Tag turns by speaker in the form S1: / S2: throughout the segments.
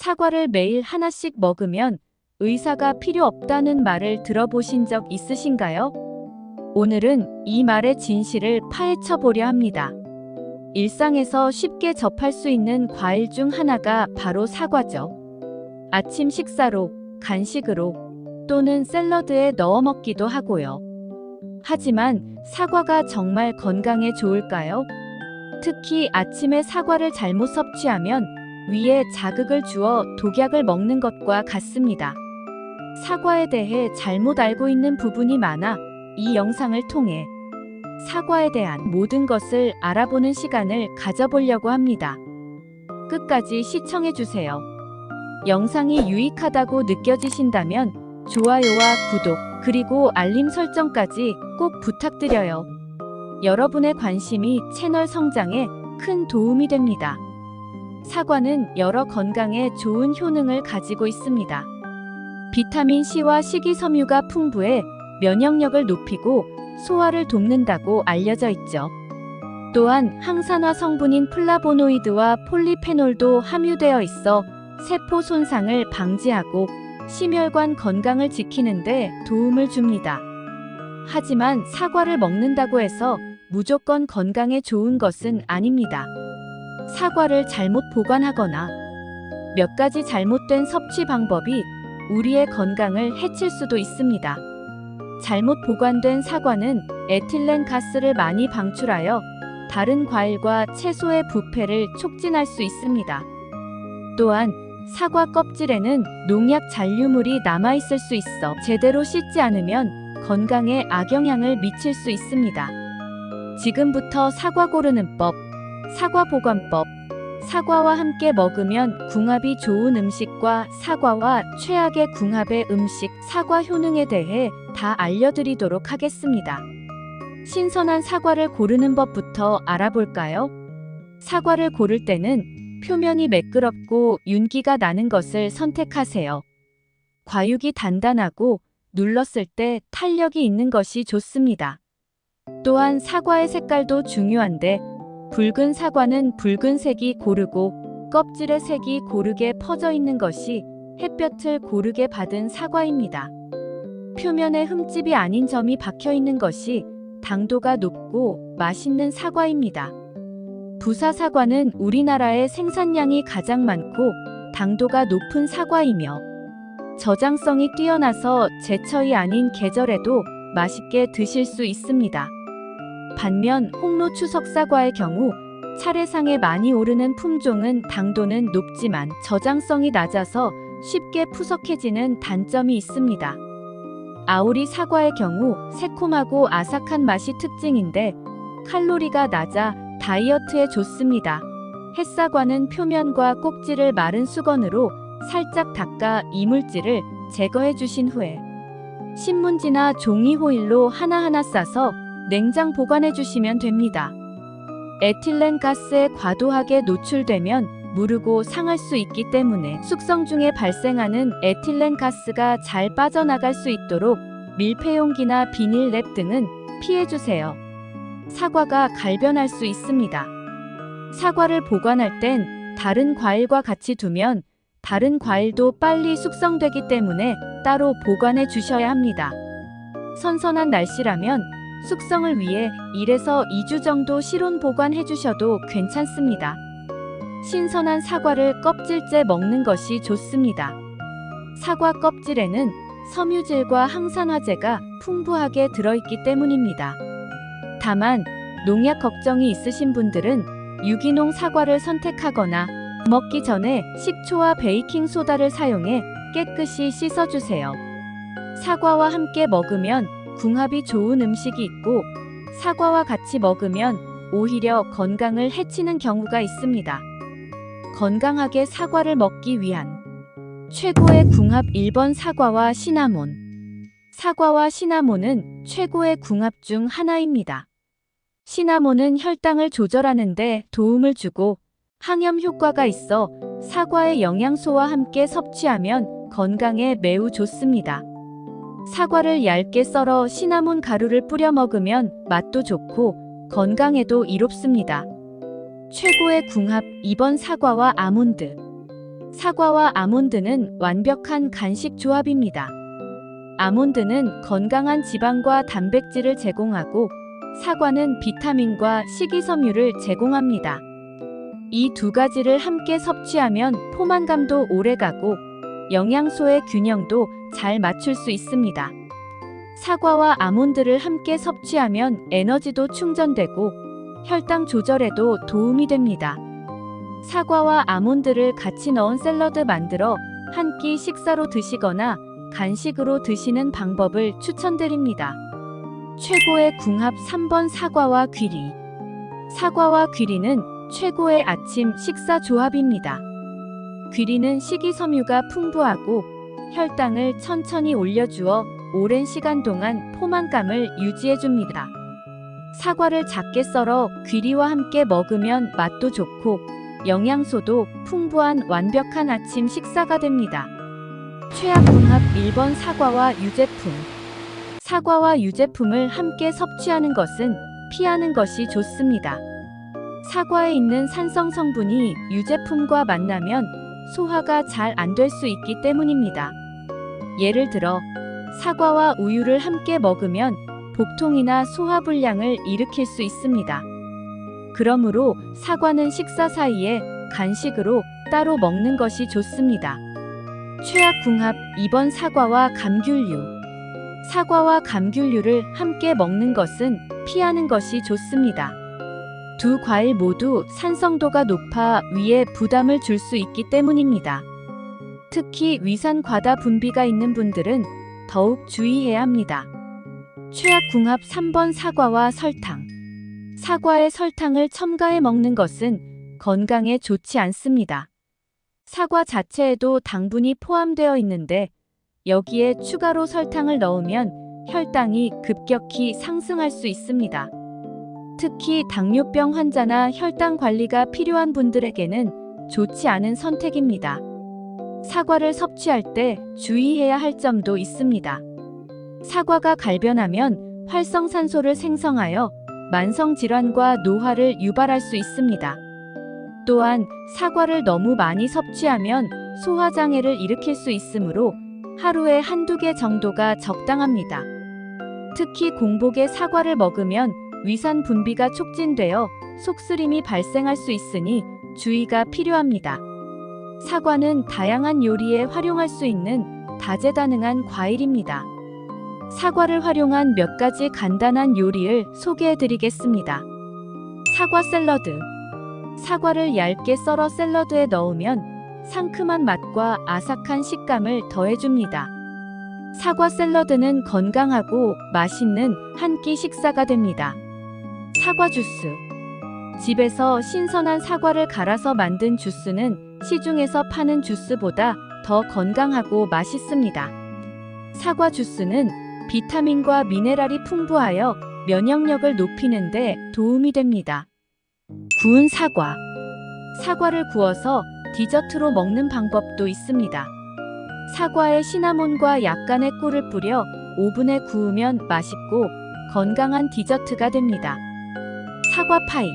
S1: 사과를 매일 하나씩 먹으면 의사가 필요 없다는 말을 들어보신 적 있으신가요? 오늘은 이 말의 진실을 파헤쳐 보려 합니다. 일상에서 쉽게 접할 수 있는 과일 중 하나가 바로 사과죠. 아침 식사로, 간식으로, 또는 샐러드에 넣어 먹기도 하고요. 하지만 사과가 정말 건강에 좋을까요? 특히 아침에 사과를 잘못 섭취하면 위에 자극을 주어 독약을 먹는 것과 같습니다. 사과에 대해 잘못 알고 있는 부분이 많아 이 영상을 통해 사과에 대한 모든 것을 알아보는 시간을 가져보려고 합니다. 끝까지 시청해주세요. 영상이 유익하다고 느껴지신다면 좋아요와 구독, 그리고 알림 설정까지 꼭 부탁드려요. 여러분의 관심이 채널 성장에 큰 도움이 됩니다. 사과는 여러 건강에 좋은 효능을 가지고 있습니다. 비타민 C와 식이섬유가 풍부해 면역력을 높이고 소화를 돕는다고 알려져 있죠. 또한 항산화 성분인 플라보노이드와 폴리페놀도 함유되어 있어 세포 손상을 방지하고 심혈관 건강을 지키는데 도움을 줍니다. 하지만 사과를 먹는다고 해서 무조건 건강에 좋은 것은 아닙니다. 사과를 잘못 보관하거나 몇 가지 잘못된 섭취 방법이 우리의 건강을 해칠 수도 있습니다. 잘못 보관된 사과는 에틸렌 가스를 많이 방출하여 다른 과일과 채소의 부패를 촉진할 수 있습니다. 또한 사과 껍질에는 농약 잔류물이 남아있을 수 있어 제대로 씻지 않으면 건강에 악영향을 미칠 수 있습니다. 지금부터 사과 고르는 법, 사과 보관법, 사과와 함께 먹으면 궁합이 좋은 음식과 사과와 최악의 궁합의 음식, 사과 효능에 대해 다 알려드리도록 하겠습니다. 신선한 사과를 고르는 법부터 알아볼까요? 사과를 고를 때는 표면이 매끄럽고 윤기가 나는 것을 선택하세요. 과육이 단단하고 눌렀을 때 탄력이 있는 것이 좋습니다. 또한 사과의 색깔도 중요한데 붉은 사과는 붉은색이 고르고 껍질의 색이 고르게 퍼져 있는 것이 햇볕을 고르게 받은 사과입니다. 표면에 흠집이 아닌 점이 박혀 있는 것이 당도가 높고 맛있는 사과입니다. 부사 사과는 우리나라의 생산량이 가장 많고 당도가 높은 사과이며 저장성이 뛰어나서 제철이 아닌 계절에도 맛있게 드실 수 있습니다. 반면 홍로 추석 사과의 경우 차례상에 많이 오르는 품종은 당도는 높지만 저장성이 낮아서 쉽게 푸석해지는 단점이 있습니다. 아오리 사과의 경우 새콤하고 아삭한 맛이 특징인데 칼로리가 낮아 다이어트에 좋습니다. 햇사과는 표면과 꼭지를 마른 수건으로 살짝 닦아 이물질을 제거해 주신 후에 신문지나 종이 호일로 하나하나 싸서 냉장 보관해 주시면 됩니다. 에틸렌 가스에 과도하게 노출되면 무르고 상할 수 있기 때문에 숙성 중에 발생하는 에틸렌 가스가 잘 빠져나갈 수 있도록 밀폐용기나 비닐랩 등은 피해 주세요. 사과가 갈변할 수 있습니다. 사과를 보관할 땐 다른 과일과 같이 두면 다른 과일도 빨리 숙성되기 때문에 따로 보관해 주셔야 합니다. 선선한 날씨라면 숙성을 위해 1에서 2주 정도 실온 보관해 주셔도 괜찮습니다. 신선한 사과를 껍질째 먹는 것이 좋습니다. 사과 껍질에는 섬유질과 항산화제가 풍부하게 들어있기 때문입니다. 다만 농약 걱정이 있으신 분들은 유기농 사과를 선택하거나 먹기 전에 식초와 베이킹 소다를 사용해 깨끗이 씻어주세요. 사과와 함께 먹으면 궁합이 좋은 음식이 있고 사과와 같이 먹으면 오히려 건강을 해치는 경우가 있습니다. 건강하게 사과를 먹기 위한 최고의 궁합 1번 사과와 시나몬. 사과와 시나몬은 최고의 궁합 중 하나입니다. 시나몬은 혈당을 조절하는 데 도움을 주고 항염 효과가 있어 사과의 영양소와 함께 섭취하면 건강에 매우 좋습니다. 사과를 얇게 썰어 시나몬 가루를 뿌려 먹으면 맛도 좋고 건강에도 이롭습니다. 최고의 궁합 2번 사과와 아몬드. 사과와 아몬드는 완벽한 간식 조합입니다. 아몬드는 건강한 지방과 단백질을 제공하고 사과는 비타민과 식이섬유를 제공합니다. 이 두 가지를 함께 섭취하면 포만감도 오래가고 영양소의 균형도 잘 맞출 수 있습니다. 사과와 아몬드를 함께 섭취하면 에너지도 충전되고 혈당 조절에도 도움이 됩니다. 사과와 아몬드를 같이 넣은 샐러드 만들어 한 끼 식사로 드시거나 간식으로 드시는 방법을 추천드립니다. 최고의 궁합 3번 사과와 귀리. 사과와 귀리는 최고의 아침 식사 조합입니다. 귀리는 식이섬유가 풍부하고 혈당을 천천히 올려주어 오랜 시간 동안 포만감을 유지해줍니다. 사과를 작게 썰어 귀리와 함께 먹으면 맛도 좋고 영양소도 풍부한 완벽한 아침 식사가 됩니다. 최악 궁합 1번 사과와 유제품. 사과와 유제품을 함께 섭취하는 것은 피하는 것이 좋습니다. 사과에 있는 산성 성분이 유제품과 만나면 소화가 잘 안 될 수 있기 때문입니다. 예를 들어 사과와 우유를 함께 먹으면 복통이나 소화불량을 일으킬 수 있습니다. 그러므로 사과는 식사 사이에 간식으로 따로 먹는 것이 좋습니다. 최악 궁합 2번 사과와 감귤류. 사과와 감귤류를 함께 먹는 것은 피하는 것이 좋습니다. 두 과일 모두 산성도가 높아 위에 부담을 줄 수 있기 때문입니다. 특히 위산 과다 분비가 있는 분들은 더욱 주의해야 합니다. 최악 궁합 3번 사과와 설탕. 사과에 설탕을 첨가해 먹는 것은 건강에 좋지 않습니다. 사과 자체에도 당분이 포함되어 있는데 여기에 추가로 설탕을 넣으면 혈당이 급격히 상승할 수 있습니다. 특히 당뇨병 환자나 혈당 관리가 필요한 분들에게는 좋지 않은 선택입니다. 사과를 섭취할 때 주의해야 할 점도 있습니다. 사과가 갈변하면 활성산소를 생성하여 만성질환과 노화를 유발할 수 있습니다. 또한 사과를 너무 많이 섭취하면 소화장애를 일으킬 수 있으므로 하루에 한두 개 정도가 적당합니다. 특히 공복에 사과를 먹으면 위산 분비가 촉진되어 속쓰림이 발생할 수 있으니 주의가 필요합니다. 사과는 다양한 요리에 활용할 수 있는 다재다능한 과일입니다. 사과를 활용한 몇 가지 간단한 요리를 소개해 드리겠습니다. 사과 샐러드. 사과를 얇게 썰어 샐러드에 넣으면 상큼한 맛과 아삭한 식감을 더해줍니다. 사과 샐러드는 건강하고 맛있는 한 끼 식사가 됩니다. 사과 주스. 집에서 신선한 사과를 갈아서 만든 주스는 시중에서 파는 주스보다 더 건강하고 맛있습니다. 사과 주스는 비타민과 미네랄이 풍부하여 면역력을 높이는 데 도움이 됩니다. 구운 사과. 사과를 구워서 디저트로 먹는 방법도 있습니다. 사과에 시나몬과 약간의 꿀을 뿌려 오븐에 구우면 맛있고 건강한 디저트가 됩니다. 사과 파이.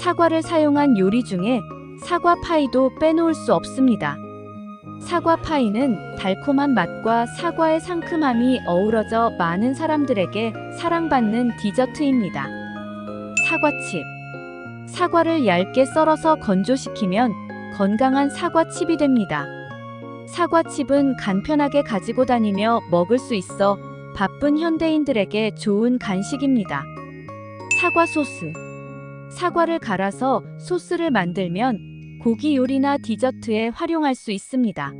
S1: 사과를 사용한 요리 중에 사과 파이도 빼놓을 수 없습니다. 사과 파이는 달콤한 맛과 사과의 상큼함이 어우러져 많은 사람들에게 사랑받는 디저트입니다. 사과칩. 사과를 얇게 썰어서 건조시키면 건강한 사과칩이 됩니다. 사과칩은 간편하게 가지고 다니며 먹을 수 있어 바쁜 현대인들에게 좋은 간식입니다. 사과 소스. 사과를 갈아서 소스를 만들면 고기 요리나 디저트에 활용할 수 있습니다.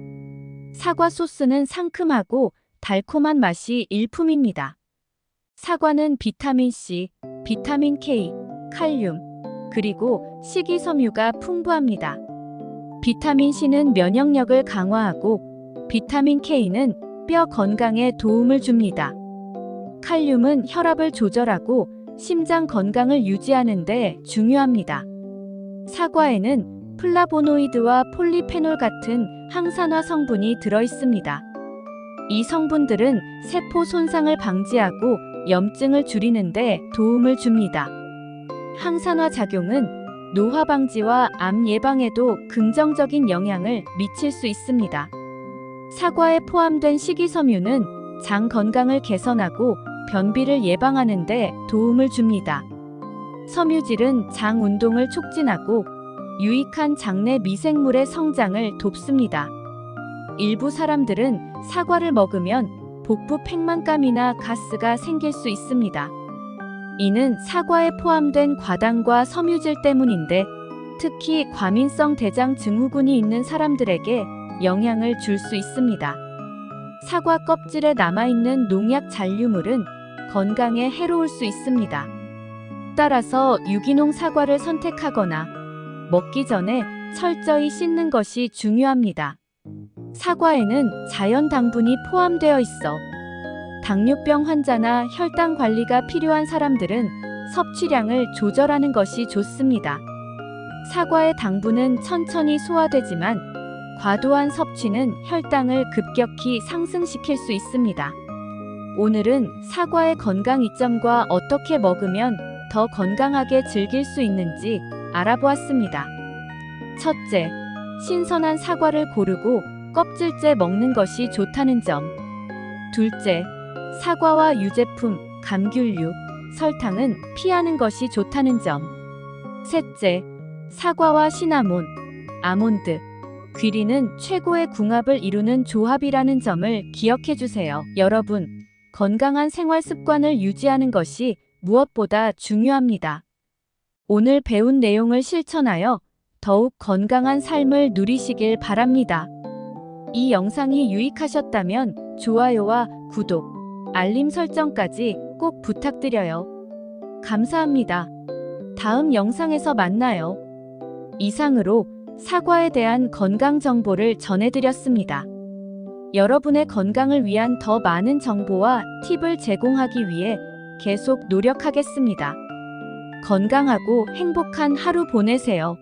S1: 사과 소스는 상큼하고 달콤한 맛이 일품입니다. 사과는 비타민 C, 비타민 K, 칼륨, 그리고 식이섬유가 풍부합니다. 비타민 C는 면역력을 강화하고 비타민 K는 뼈 건강에 도움을 줍니다. 칼륨은 혈압을 조절하고 심장 건강을 유지하는 데 중요합니다. 사과에는 플라보노이드와 폴리페놀 같은 항산화 성분이 들어 있습니다. 이 성분들은 세포 손상을 방지하고 염증을 줄이는 데 도움을 줍니다. 항산화 작용은 노화 방지와 암 예방에도 긍정적인 영향을 미칠 수 있습니다. 사과에 포함된 식이섬유는 장 건강을 개선하고 변비를 예방하는 데 도움을 줍니다. 섬유질은 장 운동을 촉진하고 유익한 장내 미생물의 성장을 돕습니다. 일부 사람들은 사과를 먹으면 복부 팽만감이나 가스가 생길 수 있습니다. 이는 사과에 포함된 과당과 섬유질 때문인데 특히 과민성 대장 증후군이 있는 사람들에게 영향을 줄 수 있습니다. 사과 껍질에 남아있는 농약 잔류물은 건강에 해로울 수 있습니다. 따라서 유기농 사과를 선택하거나 먹기 전에 철저히 씻는 것이 중요합니다. 사과에는 자연 당분이 포함되어 있어 당뇨병 환자나 혈당 관리가 필요한 사람들은 섭취량을 조절하는 것이 좋습니다. 사과의 당분은 천천히 소화되지만 과도한 섭취는 혈당을 급격히 상승시킬 수 있습니다. 오늘은 사과의 건강 이점과 어떻게 먹으면 더 건강하게 즐길 수 있는지 알아보았습니다. 첫째, 신선한 사과를 고르고 껍질째 먹는 것이 좋다는 점. 둘째, 사과와 유제품, 감귤류, 설탕은 피하는 것이 좋다는 점. 셋째, 사과와 시나몬, 아몬드, 귀리는 최고의 궁합을 이루는 조합이라는 점을 기억해 주세요. 여러분, 건강한 생활 습관을 유지하는 것이 무엇보다 중요합니다. 오늘 배운 내용을 실천하여 더욱 건강한 삶을 누리시길 바랍니다. 이 영상이 유익하셨다면 좋아요와 구독, 알림 설정까지 꼭 부탁드려요. 감사합니다. 다음 영상에서 만나요. 이상으로 사과에 대한 건강 정보를 전해드렸습니다. 여러분의 건강을 위한 더 많은 정보와 팁을 제공하기 위해 계속 노력하겠습니다. 건강하고 행복한 하루 보내세요.